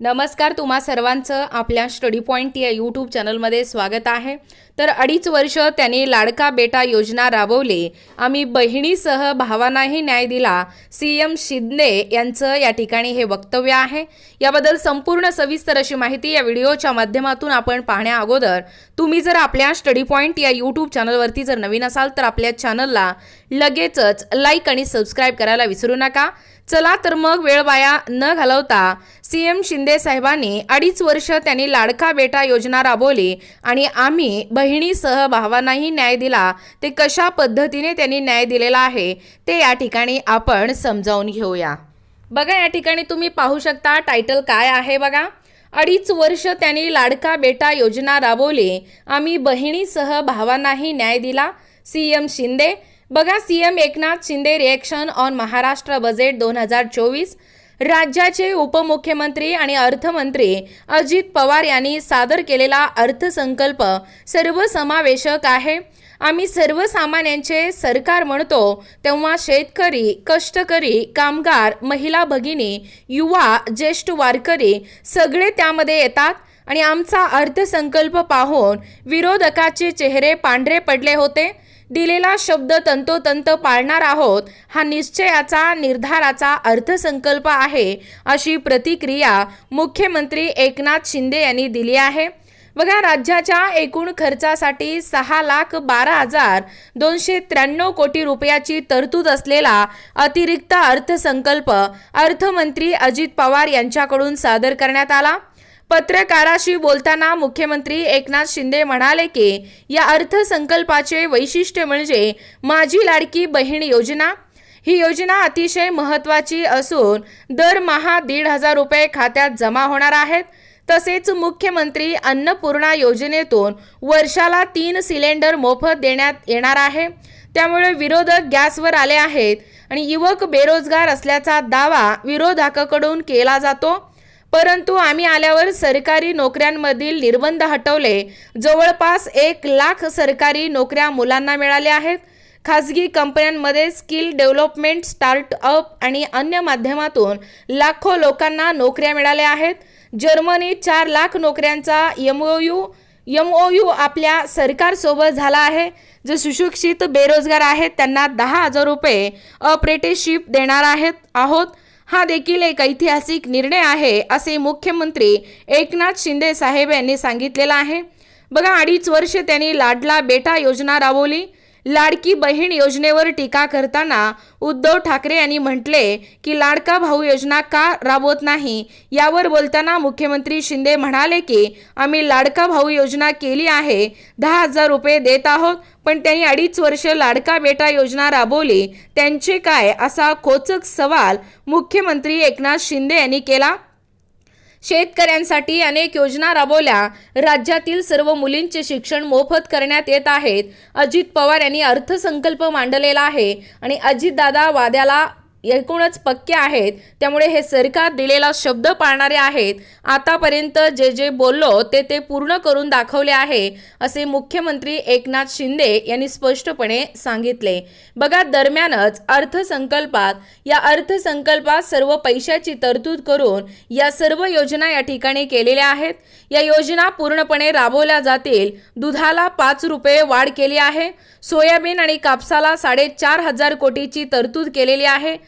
नमस्कार तुम्हा सर्वांचं आपल्या स्टडी पॉईंट या यूट्यूब चॅनलमध्ये स्वागत आहे. तर अडीच वर्ष त्यांनी लाडका बेटा योजना राबवली. आम्ही बहिणीसह भावांनाही न्याय दिला. सी एम शिंदे यांचं या ठिकाणी हे वक्तव्य आहे. याबद्दल संपूर्ण सविस्तर अशी माहिती या व्हिडिओच्या माध्यमातून आपण पाहण्या अगोदर तुम्ही जर आपल्या स्टडी पॉईंट या यूट्यूब चॅनलवरती जर नवीन असाल तर आपल्या चॅनलला लगेचच लाईक आणि सबस्क्राईब करायला विसरू नका. चला तर मग वेळ वाया न घालवता सी एम शिंदे साहेबांनी अडीच वर्ष त्यांनी लाडका बेटा योजना राबवली आणि आम्ही बहिणीसह भावांनाही न्याय दिला. ते कशा पद्धतीने त्यांनी न्याय दिलेला आहे ते या ठिकाणी आपण समजावून घेऊया. बघा या ठिकाणी तुम्ही पाहू शकता टायटल काय आहे बघा. अडीच वर्ष त्यांनी लाडका बेटा योजना राबवली. आम्ही बहिणीसह भावांनाही न्याय दिला. सी एम शिंदे बघा C M Eknath Shinde reaction on Maharashtra budget दोन हजार चोवीस. राज्याचे उपमुख्यमंत्री आणि अर्थमंत्री अजित पवार यांनी सादर केलेला अर्थसंकल्प सर्वसमावेशक आहे. आम्ही सर्वसामान्यांचे सरकार म्हणतो तेव्हा शेतकरी कष्टकरी कामगार महिला भगिनी युवा ज्येष्ठ वारकरी सगळे त्यामध्ये येतात आणि आमचा अर्थसंकल्प पाहून विरोधकाचे चेहरे पांढरे पडले होते. दिलेला शब्द तंतोतंत पाळणार आहोत हा निश्चयाचा निर्धाराचा अर्थसंकल्प आहे अशी प्रतिक्रिया मुख्यमंत्री एकनाथ शिंदे यांनी दिली आहे. बघा राज्याच्या एकूण खर्चासाठी सहा लाख बारा हजार दोनशे त्र्याण्णव कोटी रुपयाची तरतूद असलेला अतिरिक्त अर्थसंकल्प अर्थमंत्री अजित पवार यांच्याकडून सादर करण्यात आला. पत्रकाराशी बोलताना मुख्यमंत्री एकनाथ शिंदे म्हणाले की या अर्थसंकल्पाचे वैशिष्ट्य म्हणजे माझी लाडकी बहीण योजना. ही योजना अतिशय महत्त्वाची असून दरमहा दीड हजार रुपये खात्यात जमा होणार आहेत. तसेच मुख्यमंत्री अन्नपूर्णा योजनेतून वर्षाला तीन सिलेंडर मोफत देण्यात येणार आहे. त्यामुळे विरोधक गॅसवर आले आहेत आणि युवक बेरोजगार असल्याचा दावा विरोधकाकडून केला जातो. परंतु आम्ही आल्यावर सरकारी नोकऱ्यांमधील निर्बंध हटवले. जवळपास एक लाख सरकारी नोकऱ्या मुलांना मिळाल्या आहेत. खाजगी कंपन्यांमध्ये स्किल डेव्हलपमेंट स्टार्टअप आणि अन्य माध्यमातून लाखो लोकांना नोकऱ्या मिळाल्या आहेत. जर्मनी चार लाख नोकऱ्यांचा एमओयू एमओयू आपल्या सरकारसोबत झाला आहे. जे सुशिक्षित बेरोजगार आहेत त्यांना दहा हजार रुपये अप्रेंटिसशिप देणार आहेत. आहोत हा देखील एक ऐतिहासिक निर्णय आहे असे मुख्यमंत्री एकनाथ शिंदे साहेब यांनी सांगितलेलं आहे. बघा अडीच वर्ष त्यांनी लाडला बेटा योजना राबवली. लाडकी बहीण योजनेवर टीका करताना उद्धव ठाकरे यांनी म्हटले की लाडका भाऊ योजना का राबवत नाही? यावर बोलताना मुख्यमंत्री शिंदे म्हणाले की आम्ही लाडका भाऊ योजना केली आहे दहा हजार रुपये देत आहोत पण त्यांनी अडीच वर्ष लाडका बेटा योजना राबवली त्यांचे काय? असा खोचक सवाल मुख्यमंत्री एकनाथ शिंदे यांनी केला. शेतकऱ्यांसाठी अनेक योजना राबवल्या. राज्यातील सर्व मुलींचे शिक्षण मोफत करण्यात येत आहेत. अजित पवार यांनी अर्थसंकल्प मांडलेला आहे आणि अजितदादा वाद्याला एकूणच पक्के आहेत. त्यामुळे हे सरकार दिलेला शब्द पाळणारे आहेत. आतापर्यंत जे जे बोललो ते ते पूर्ण करून दाखवले आहे असे मुख्यमंत्री एकनाथ शिंदे यांनी स्पष्टपणे सांगितले. बघा दरम्यानच अर्थसंकल्पात या अर्थसंकल्पात सर्व पैशाची तरतूद करून या सर्व योजना या ठिकाणी केलेल्या आहेत. या योजना पूर्णपणे राबवल्या जातील. दुधाला पाच रुपये वाढ केली आहे. सोयाबीन आणि कापसाला साडेचार हजार कोटीची तरतूद केलेली आहे.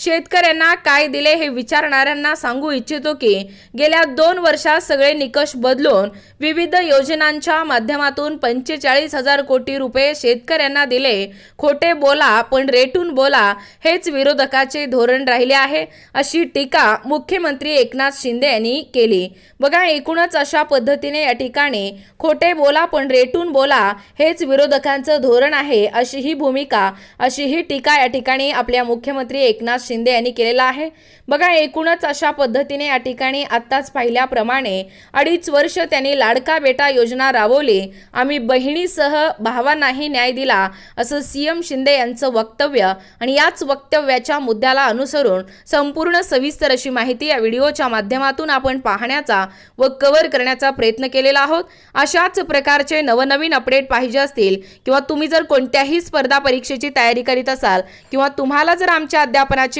शेतकऱ्यांना काय दिले हे विचारणाऱ्यांना सांगू इच्छितो की गेल्या दोन वर्षात सगळे निकष बदलून विविध योजनांच्या माध्यमातून पंचेचाळीस हजार कोटी रुपये शेतकऱ्यांना दिले. खोटे बोला पण रेटून बोला हेच विरोधकाचे धोरण राहिले आहे अशी टीका मुख्यमंत्री एकनाथ शिंदे यांनी केली. बघा एकूणच अशा पद्धतीने या ठिकाणी खोटे बोला पण रेटून बोला हेच विरोधकांचं धोरण आहे अशी ही भूमिका अशी ही टीका या ठिकाणी आपल्या मुख्यमंत्री एकनाथ शिंदे यांनी केलेला आहे. बघा एकूणच अशा पद्धतीने या ठिकाणी आत्ताच पाहिल्याप्रमाणे अडीच वर्ष त्यांनी लाडका बेटा योजना राबवली. आम्ही बहिणीसह भावांनाही न्याय दिला असं सीएम शिंदे यांचं वक्तव्य. आणि याच वक्तव्याच्या मुद्द्याला अनुसरून संपूर्ण सविस्तर अशी माहिती या व्हिडिओच्या माध्यमातून आपण पाहण्याचा व कव्हर करण्याचा प्रयत्न केलेला आहोत. अशाच प्रकारचे नवनवीन अपडेट पाहिजे असतील किंवा तुम्ही जर कोणत्याही स्पर्धा परीक्षेची तयारी करीत असाल किंवा तुम्हाला जर आमच्या अध्यापनाची